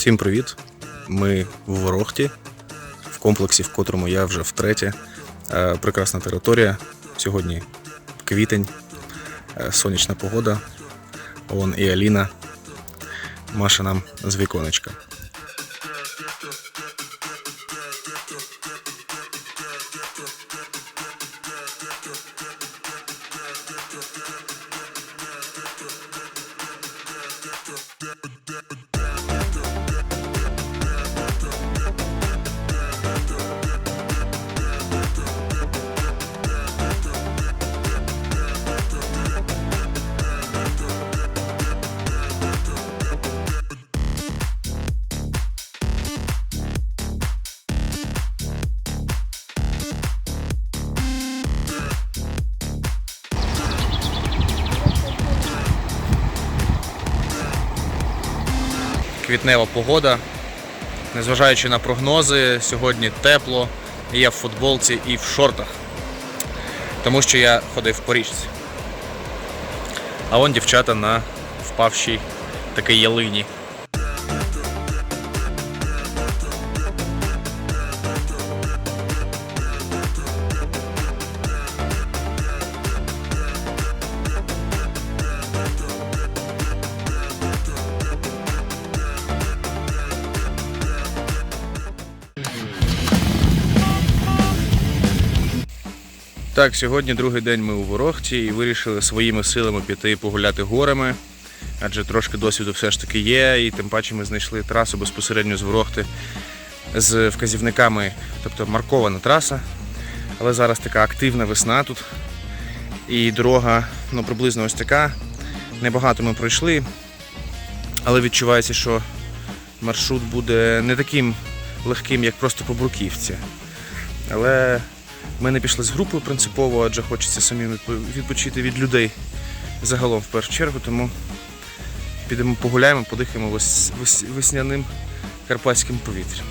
Всім привіт! Ми в Ворохті, в комплексі, в котрому я вже втретє. Е, Прекрасна територія. Сьогодні квітень, е, сонячна погода. Вон і Аліна Маша нам з віконечка. Квітнева погода. Незважаючи на прогнози, сьогодні тепло, і я в футболці і в шортах. Тому що я ходив по річці. А вон дівчата на впавшій такій ялині. Так, сьогодні другий день ми у Ворохті і вирішили своїми силами піти погуляти горами, адже трошки досвіду все ж таки є, і тим паче ми знайшли трасу безпосередньо з Ворохти з вказівниками, тобто маркована траса. Але зараз така активна весна тут. І дорога ну, приблизно ось така. Небагато ми пройшли, але відчувається, що маршрут буде не таким легким, як просто по бруківці. Але ми не пішли з групою принципово, адже хочеться самим відпочити від людей загалом в першу чергу, тому підемо погуляємо, подихаємо вес- вес- весняним карпатським повітрям.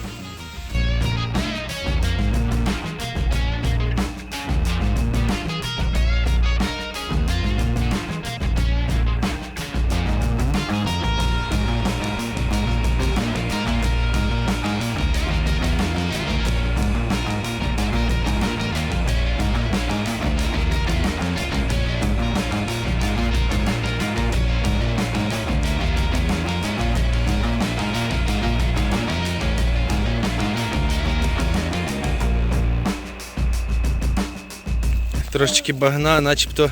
Трошечки багна, начебто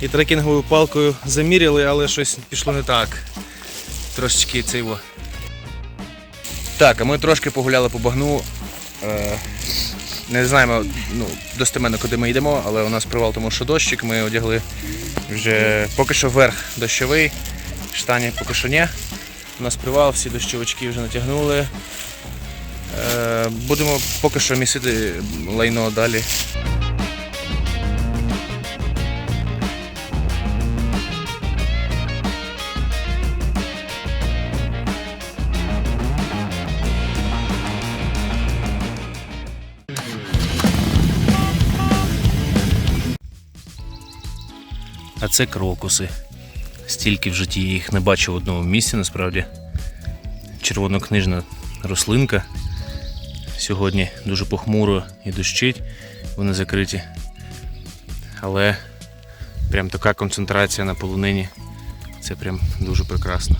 і трекінговою палкою заміряли, але щось пішло не так. Трошечки цей во. Так, а ми трошки погуляли по багну. Е, не знаємо ну, достеменно, куди ми йдемо, але у нас привал, тому що дощик. Ми одягли вже поки що верх дощовий, штані поки що ні. У нас привал, всі дощовички вже натягнули. Е, будемо поки що місити лайно далі. Це крокуси. Стільки в житті я їх не бачив в одному місці насправді. Червонокнижна рослинка. Сьогодні дуже похмуро і дощить, вони закриті. Але прям така концентрація на полонині. Це прям дуже прекрасно.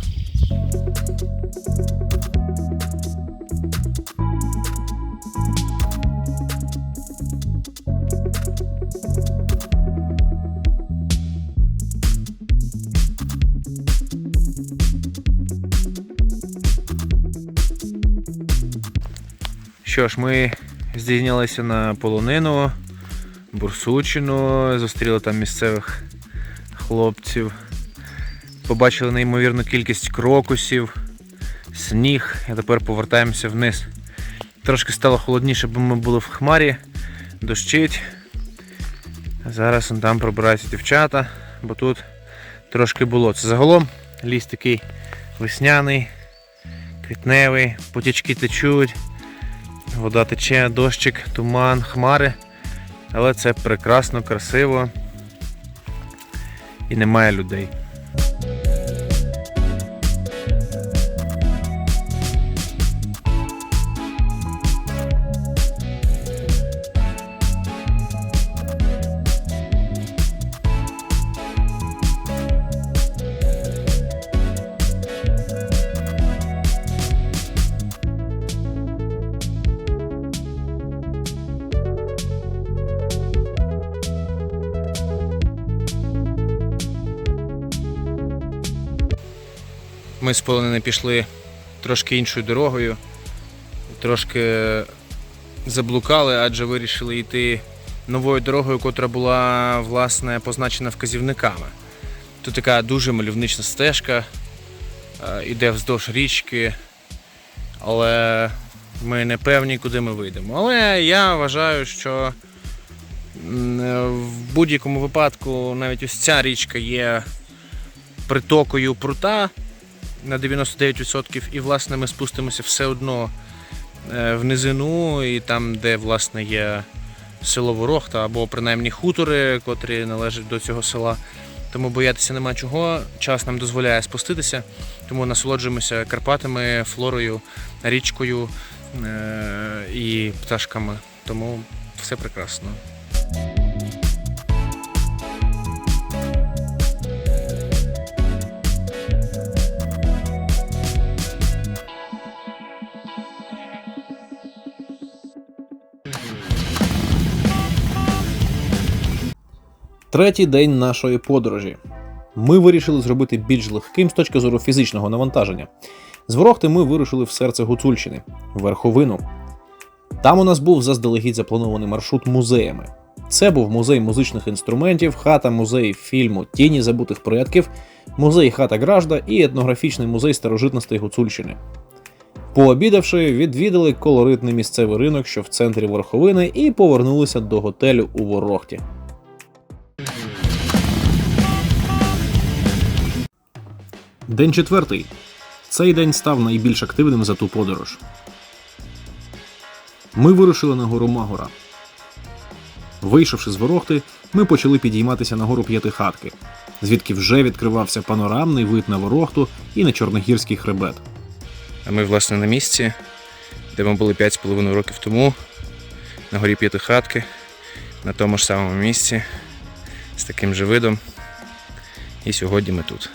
Що ж, ми здійнялися на полонину, Бурсучину, зустріли там місцевих хлопців. Побачили неймовірну кількість крокусів, сніг, і тепер повертаємося вниз. Трошки стало холодніше, бо ми були в хмарі, дощить. Зараз там пробираються дівчата, бо тут трошки було. Це загалом ліс такий весняний, квітневий, потічки течуть. Вода тече, дощик, туман, хмари. Але це прекрасно, красиво і немає людей. Ми з полонини пішли трошки іншою дорогою, трошки заблукали, адже вирішили йти новою дорогою, котра була власне позначена вказівниками. Тут така дуже мальовнична стежка, е, іде вздовж річки, але ми не певні, куди ми вийдемо. Але я вважаю, що е, в будь-якому випадку навіть ось ця річка є притокою прута на 99%, і власне ми спустимося все одно е, в низину, і там, де власне є село Ворохта, або принаймні хутори, котрі належать до цього села. Тому боятися нема чого. Час нам дозволяє спуститися, тому насолоджуємося Карпатами, флорою, річкою е- і пташками. Тому все прекрасно. Третій день нашої подорожі. Ми вирішили зробити більш легким з точки зору фізичного навантаження. З Ворохти ми вирушили в серце Гуцульщини Верховину. Там у нас був заздалегідь запланований маршрут музеями. Це був музей музичних інструментів, хата музей фільму Тіні забутих предків, музей хата Гражда і етнографічний музей старожитностей Гуцульщини. Пообідавши, відвідали колоритний місцевий ринок, що в центрі Верховини, і повернулися до готелю у Ворохті. День четвертий. Цей день став найбільш активним за ту подорож. Ми вирушили на гору Магора. Вийшовши з ворохти, ми почали підійматися на гору П'ятихатки, звідки вже відкривався панорамний вид на ворохту і на Чорногірський хребет. А ми, власне, на місці, де ми були 5,5 років тому, на горі П'ятихатки, на тому ж самому місці, з таким же видом. І сьогодні ми тут.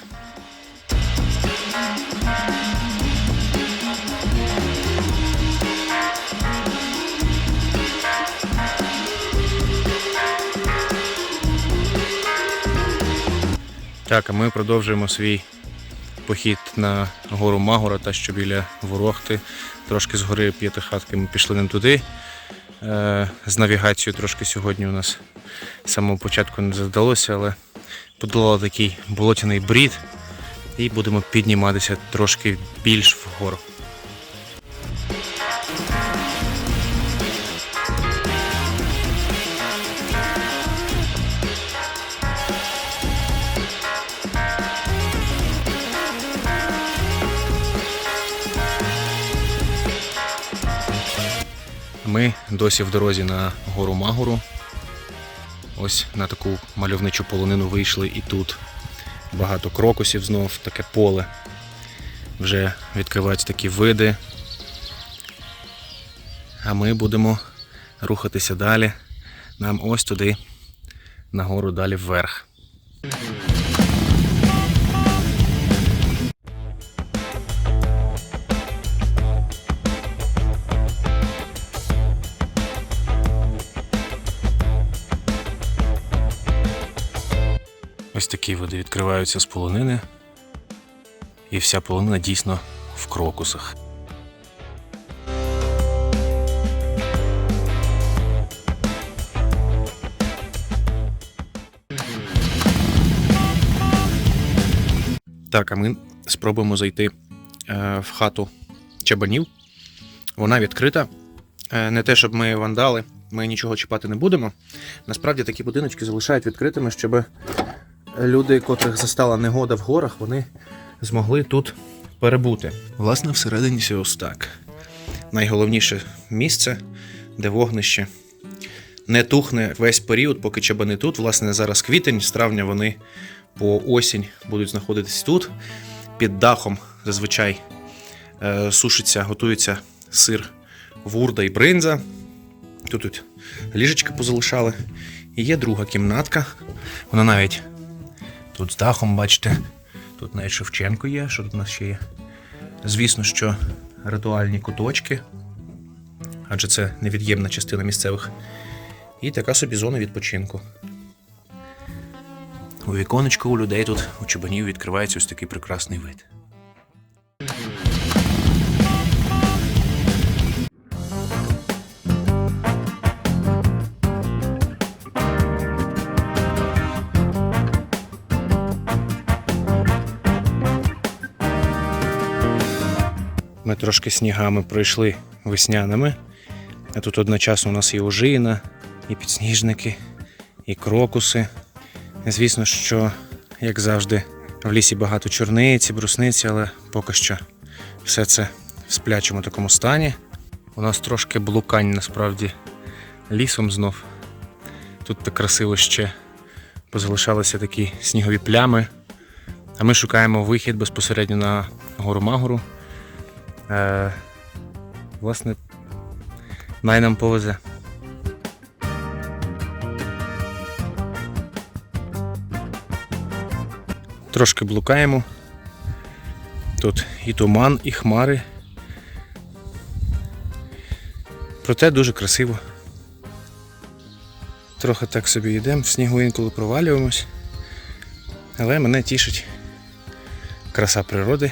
Так, а ми продовжуємо свій похід на гору Магора, та що біля Ворохти. Трошки з гори П'ятихатки ми пішли не туди. Е, з навігацією трошки сьогодні у нас з самого початку не задалося, але подолали такий болотяний брід і будемо підніматися трошки більш вгору. Ми досі в дорозі на гору Магору. Ось на таку мальовничу полонину вийшли і тут. Багато крокусів знов, таке поле. Вже відкриваються такі види. А ми будемо рухатися далі. Нам ось туди, на гору далі вверх. Ось такі види відкриваються з полонини. І вся полонина дійсно в крокусах. Так, а ми спробуємо зайти е, в хату чабанів. Вона відкрита. Е, не те, щоб ми вандали, ми нічого чіпати не будемо. Насправді такі будиночки залишають відкритими, щоб люди, котрих застала негода в горах, вони змогли тут перебути. Власне, всередині все ось так. Найголовніше місце, де вогнище не тухне весь період, поки чабани тут. Власне, зараз квітень, з травня вони по осінь будуть знаходитись тут. Під дахом зазвичай е, сушиться, готується сир вурда і бринза. Тут, тут ліжечка позалишали. І є друга кімнатка. Вона навіть тут з дахом, бачите, тут навіть Шевченко є, що тут у нас ще є. Звісно, що ритуальні куточки, адже це невід'ємна частина місцевих. І така собі зона відпочинку. У віконечку у людей тут у чубанів відкривається ось такий прекрасний вид. Трошки снігами пройшли весняними. А тут одночасно у нас і ожина, і підсніжники, і крокуси. Звісно, що, як завжди, в лісі багато чорниці, брусниці, але поки що все це в сплячому такому стані. У нас трошки блукань насправді лісом знов. Тут так красиво ще позалишалися такі снігові плями. А ми шукаємо вихід безпосередньо на гору Магору. Е, власне, най нам повезе. Трошки блукаємо. Тут і туман, і хмари. Проте дуже красиво. Трохи так собі йдемо, в снігу інколи провалюємось. Але мене тішить краса природи,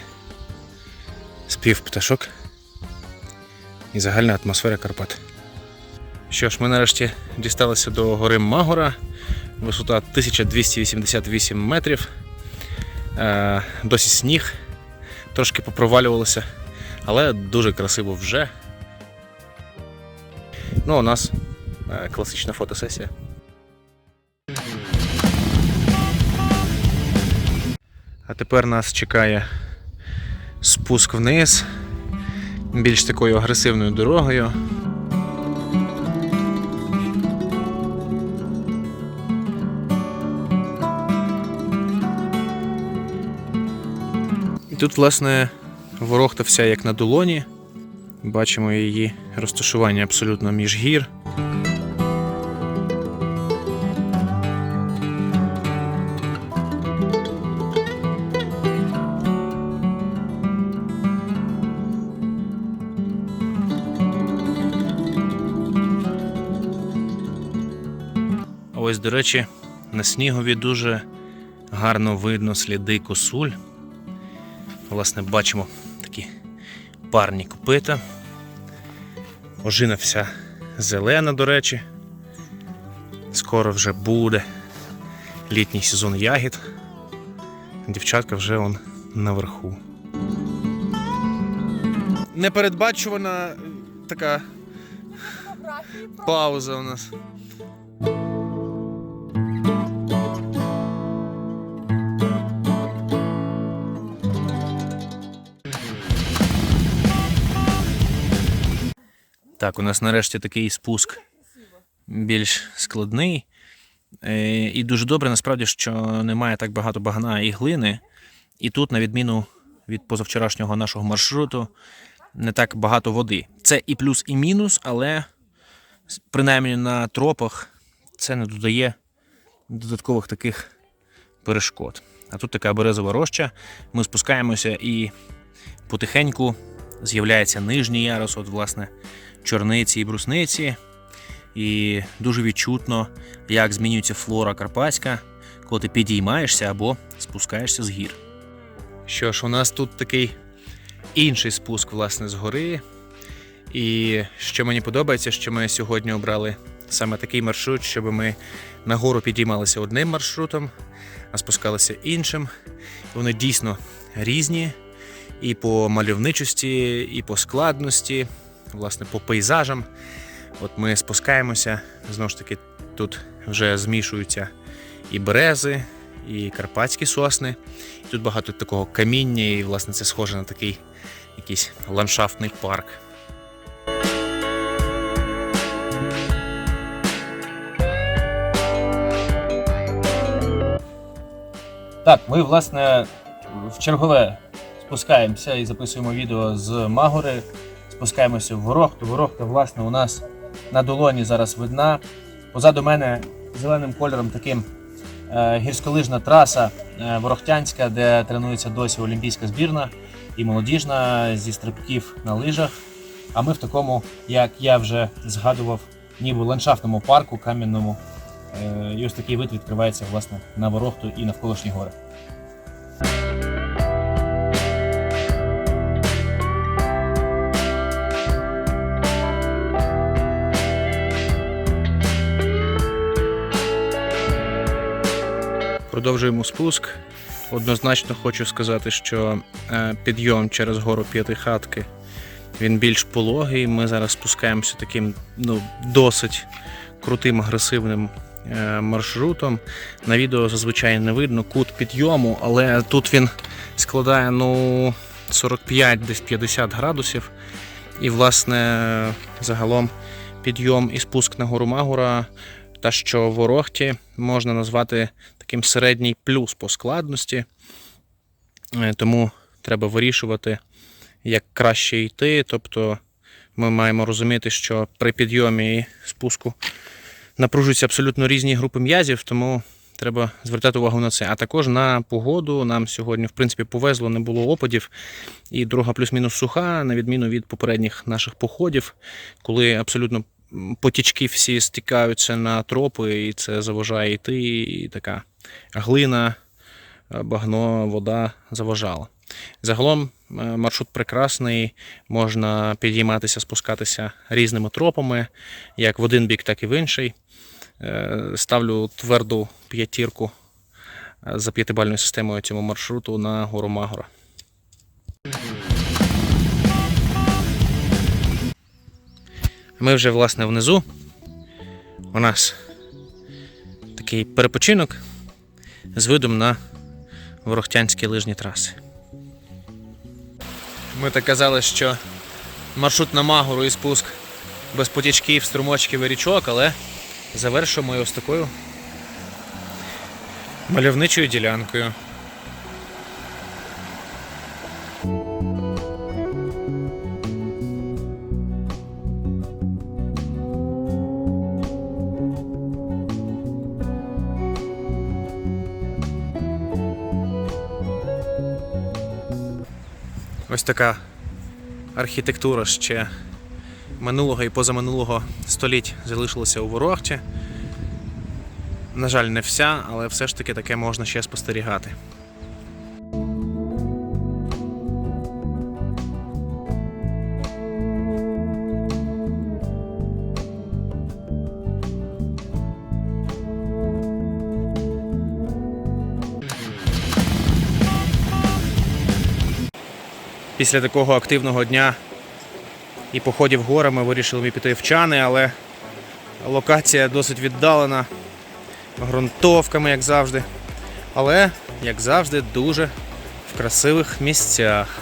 спів пташок і загальна атмосфера Карпат. Що ж, ми нарешті дісталися до гори Магора, висота 1288 метрів. Е, досі сніг, трошки попровалювалося, але дуже красиво вже. Ну, у нас е, класична фотосесія. А тепер нас чекає спуск вниз, більш такою агресивною дорогою. І тут, власне, ворохта вся як на долоні. Бачимо її розташування абсолютно між гір. Речі, на снігові дуже гарно видно сліди косуль. Власне, бачимо такі парні копита. Ожина вся зелена, до речі. Скоро вже буде літній сезон ягід. Дівчатка вже он наверху. Непередбачувана така пауза у нас. Так, у нас нарешті такий спуск більш складний. Е, І дуже добре, насправді, що немає так багато багна і глини. І тут, на відміну від позавчорашнього нашого маршруту, не так багато води. Це і плюс, і мінус, але принаймні на тропах це не додає додаткових таких перешкод. А тут така березова роща. Ми спускаємося і потихеньку з'являється нижній ярус, от, власне, чорниці і брусниці. І дуже відчутно, як змінюється флора карпатська, коли ти підіймаєшся або спускаєшся з гір. Що ж, у нас тут такий інший спуск, власне, з гори. І що мені подобається, що ми сьогодні обрали саме такий маршрут, щоб ми нагору підіймалися одним маршрутом, а спускалися іншим. Вони дійсно різні і по мальовничості, і по складності, власне, по пейзажам. От ми спускаємося, знову ж таки, тут вже змішуються і берези, і карпатські сосни. І тут багато такого каміння, і власне це схоже на такий якийсь ландшафтний парк. Так, ми, власне, в чергове спускаємося і записуємо відео з Магори. Спускаємося в Ворохту. Ворохта, власне, у нас на долоні зараз видна. Позаду мене зеленим кольором таким е, гірськолижна траса е, Ворохтянська, де тренується досі олімпійська збірна і молодіжна зі стрибків на лижах. А ми в такому, як я вже згадував, ніби ландшафтному парку кам'яному. Е, І ось такий вид відкривається власне на Ворохту і навколишні гори. Продовжуємо спуск. Однозначно хочу сказати, що е, підйом через гору П'ятихатки Він більш пологий. Ми зараз спускаємося таким ну, досить крутим агресивним е, маршрутом. На відео зазвичай не видно кут підйому, але тут він складає ну, 45 десь 50 градусів. І, власне, загалом підйом і спуск на гору Магура, та що в Орохті можна назвати таким середній плюс по складності. Е, Тому треба вирішувати, як краще йти. Тобто ми маємо розуміти, що при підйомі і спуску напружуються абсолютно різні групи м'язів, тому треба звертати увагу на це. А також на погоду. Нам сьогодні, в принципі, повезло, не було опадів. І дорога плюс-мінус суха, на відміну від попередніх наших походів, коли абсолютно потічки всі стікаються на тропи, і це заважає йти, і така глина, е, багно, вода заважала. Загалом е, маршрут прекрасний, можна підійматися, спускатися різними тропами, як в один бік, так і в інший. Е, Ставлю тверду п'ятірку за п'ятибальною системою цьому маршруту на гору Магора. Ми вже власне внизу. У нас такий перепочинок з видом на ворохтянські лижні траси. Ми так казали, що маршрут на Магору і спуск без потічків, струмочків і річок, але завершуємо ось такою мальовничою ділянкою. Така архітектура ще минулого і позаминулого століть залишилася у Ворохті. На жаль, не вся, але все ж таки таке можна ще спостерігати. Після такого активного дня і походів горами вирішили ми піти в чани, але локація досить віддалена ґрунтовками, як завжди. Але, як завжди, дуже в красивих місцях.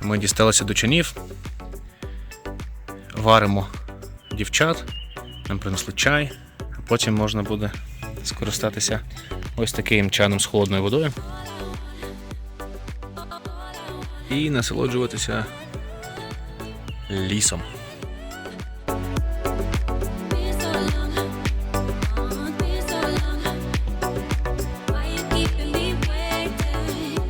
Ми дісталися до чанів, варимо дівчат, нам принесли чай, а потім можна буде скористатися ось таким чаном з холодною водою. Keeping me waiting?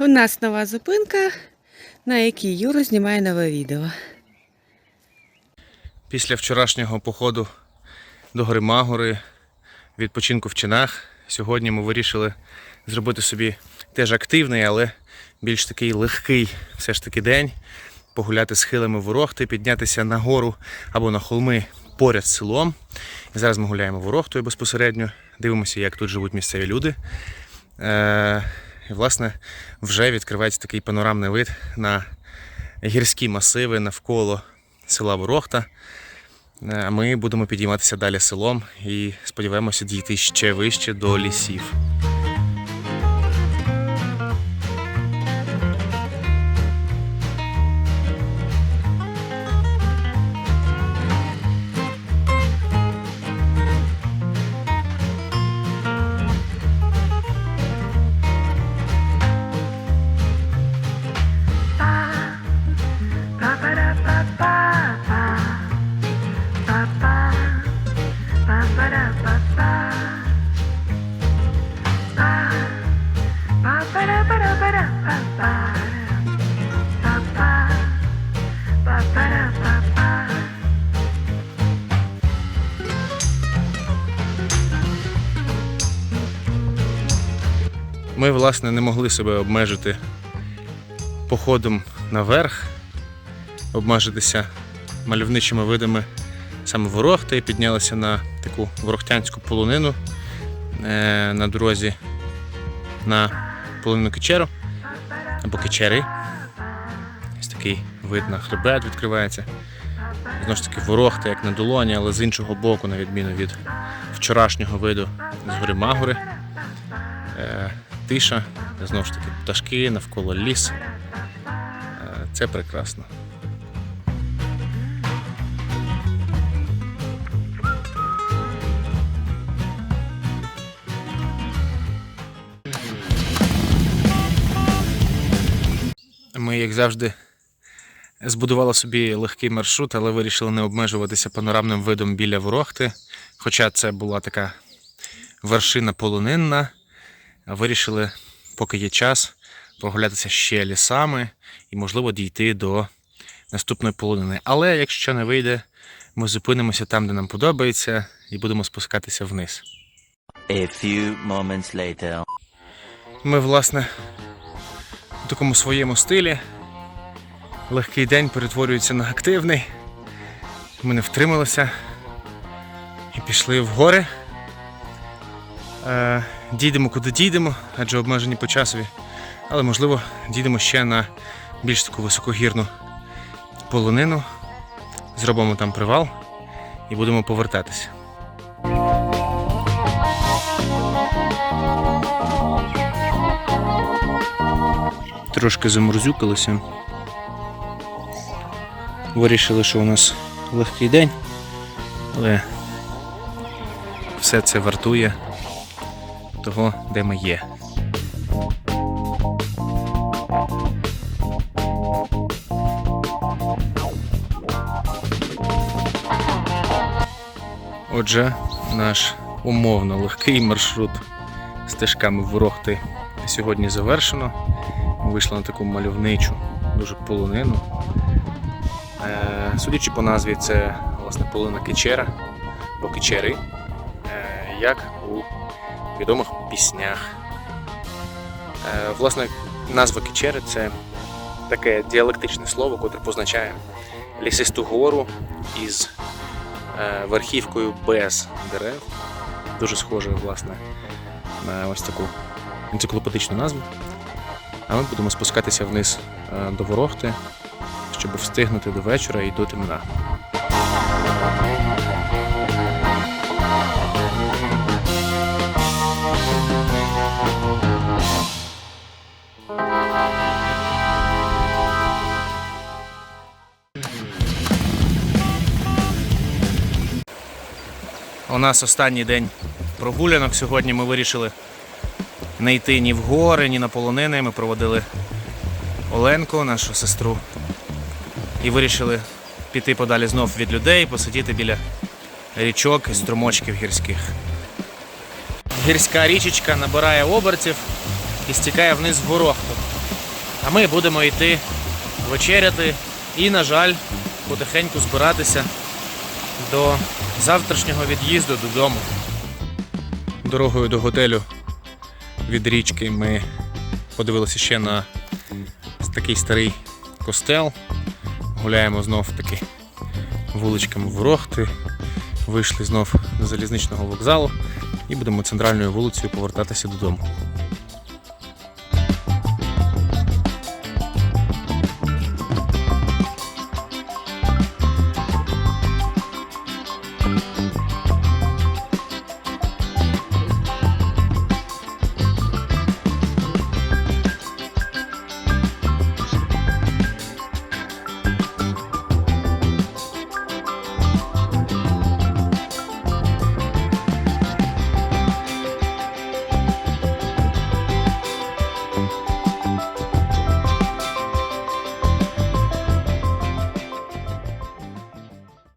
У нас нова зупинка, на якій Юра знімає нове відео. Після вчорашнього походу до гори Магори, відпочинку в чинах, сьогодні ми вирішили зробити собі теж активний, але більш такий легкий все ж таки день. Погуляти схилами ворохти, піднятися на гору або на холми поряд з селом. І зараз ми гуляємо ворохтою безпосередньо, дивимося, як тут живуть місцеві люди. Е, і, власне, вже відкривається такий панорамний вид на гірські масиви навколо села Ворохта. Е, ми будемо підійматися далі селом і сподіваємося дійти ще вище до лісів. Ми, власне, не могли себе обмежити походом наверх, обмежитися мальовничими видами саме ворохти, піднялися на таку ворохтянську полонину е, на дорозі на полонину кичеру або кичери. Ось такий вид на хребет відкривається. Знову ж таки, ворохта, як на долоні, але з іншого боку, на відміну від вчорашнього виду з гори Магори. Тиша, знову ж таки, пташки, навколо ліс. Е, це прекрасно. Ми, як завжди, збудували собі легкий маршрут, але вирішили не обмежуватися панорамним видом біля ворохти. Хоча це була така вершина полонинна. Вирішили, поки є час, прогулятися ще лісами і, можливо, дійти до наступної полонини. Але якщо не вийде, ми зупинимося там, де нам подобається, і будемо спускатися вниз. A few moments later. Ми, власне, у такому своєму стилі. Легкий день перетворюється на активний. Ми не втрималися і пішли в гори. Е, дійдемо куди дійдемо, адже обмежені по часові. Але, можливо, дійдемо ще на більш таку високогірну полонину. Зробимо там привал і будемо повертатися. Трошки заморзюкалися. Вирішили, що у нас легкий день, але все це вартує того, де ми є. Отже, наш умовно легкий маршрут стежками ворохти сьогодні завершено. Ми вийшли на таку мальовничу, дуже полонину. Е, судячи по назві, це власне полонина Кичера або Кичери, е, як відомих піснях. Е, власне, назва Кичери це таке діалектичне слово, котре позначає лісисту гору із е, верхівкою без дерев. Дуже схоже, власне, на ось таку енциклопедичну назву. А ми будемо спускатися вниз е, до ворохти, щоб встигнути до вечора і до темна. У нас останній день прогулянок. Сьогодні ми вирішили не йти ні в гори, ні на полонини. Ми проводили Оленку, нашу сестру, і вирішили піти подалі знов від людей, посидіти біля річок і струмочків гірських. Гірська річечка набирає обертів і стікає вниз в ворохту. А ми будемо йти вечеряти і, на жаль, потихеньку збиратися до завтрашнього від'їзду додому. Дорогою до готелю від річки ми подивилися ще на такий старий костел. Гуляємо знов таки вуличками Ворохти. Вийшли знов до залізничного вокзалу і будемо центральною вулицею повертатися додому.